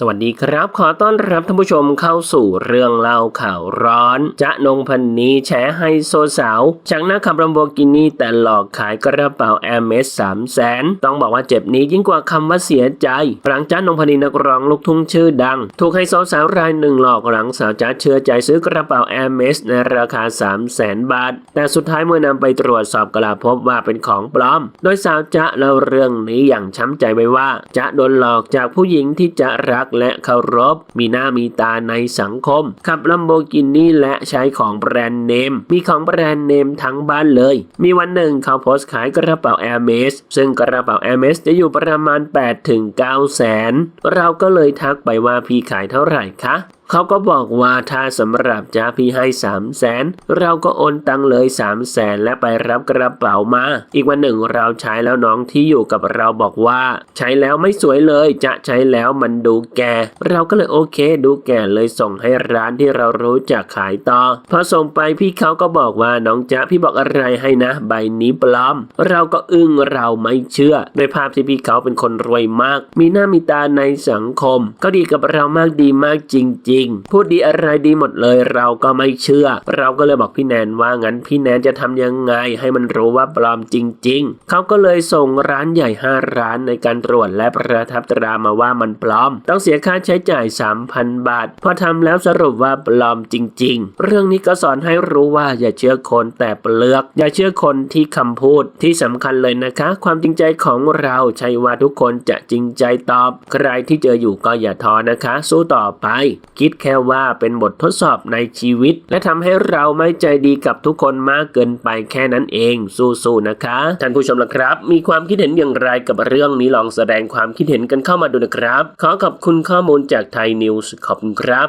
สวัสดีครับ ขอต้อนรับท่านผู้ชมเข้าสู่เรื่องเล่าข่าวร้อน จะนงพันนีแฉไฮโซสาว จากน้าขับรัมโบกินี่แต่หลอกขายกระเป๋าแอมเมสสามแสนต้องบอกว่าเจ็บนี้ยิ่งกว่าคำว่าเสียใจหลังจ้านงพันนีนักร้องลูกทุ่งชื่อดัง ถูกไฮโซสาวรายหนึ่งหลอกหลังสาวจ้าเชื่อใจซื้อกระเป๋าแอมเมสในราคา3 0 0แสนบาท แต่สุดท้ายเมื่อนำไปตรวจสอบกลับพบว่าเป็นของปลอม โดยสาวจ๊ะเล่าเรื่องนี้อย่างช้ำใจไว้ว่าจะโดนหลอกจากผู้หญิงที่จะรักและเคารพ มีหน้ามีตาในสังคม ขับลัมโบกินี่และใช้ของแบรนด์เนม มีของแบรนด์เนมทั้งบ้านเลย มีวันหนึ่งเขาโพสต์ขายกระเป๋าแอร์เมสซึ่งกระเป๋าแอร์เมสจะอยู่ประมาณ 8 ถึง 9 แสน เราก็เลยทักไปว่าพี่ขายเท่าไหร่คะเขาก็บอกว่าถ้าสำหรับจ้าพี่ให้3 0 0แสนเราก็โอนตังเลย3 0 0แสนและไปรับกระเป๋ามา อีกวันหนึ่งเราใช้แล้วน้องที่อยู่กับเราบอกว่า ใช้แล้วไม่สวยเลย จะใช้แล้วมันดูแก่ เราก็เลยโอเค ดูแก่เลยส่งให้ร้านที่เรารู้จักขายต่อ พอส่งไปพี่เขาก็บอกว่าน้องจ๊ะพี่บอกอะไรให้นะ ใบนี้ปลอม เราก็อึ้งเราไม่เชื่อในภาพที่พี่เขาเป็นคนรวยมาก มีหน้ามีตาในสังคม ก็ดีกับเรามากดีมากจริง ๆ พูดดีอะไรดีหมดเลยเราก็ไม่เชื่อ เราก็เลยบอกพี่แนนว่างั้นพี่แนนจะทำยังไงให้มันรู้ว่าปลอมจริง ๆ เขาก็เลยส่งร้านใหญ่5ร้านในการตรวจและประทับตรามาว่ามันปลอมต้องเสียค่าใช้จ่าย 3,000 บาท พอทำแล้วสรุปว่าปลอมจริง ๆ เรื่องนี้ก็สอนให้รู้ว่าอย่าเชื่อคนแต่เปลือก อย่าเชื่อคนที่คำพูดที่สำคัญเลยนะคะ ความจริงใจของเราใช่ว่าทุกคนจะจริงใจตอบ ใครที่เจออยู่ก็อย่าท้อนะคะ สู้ต่อไป คิดแค่ว่าเป็นบททดสอบในชีวิต และทำให้เราไม่ใจดีกับทุกคนมากเกินไปแค่นั้นเอง สู้ๆนะคะ ท่านผู้ชมละครับ มีความคิดเห็นอย่างไรกับเรื่องนี้ลองแสดงความคิดเห็นกันเข้ามาดูนะครับ ขอขอบคุณข้อมูลจากไทยนิวส์ขอบคุณครับ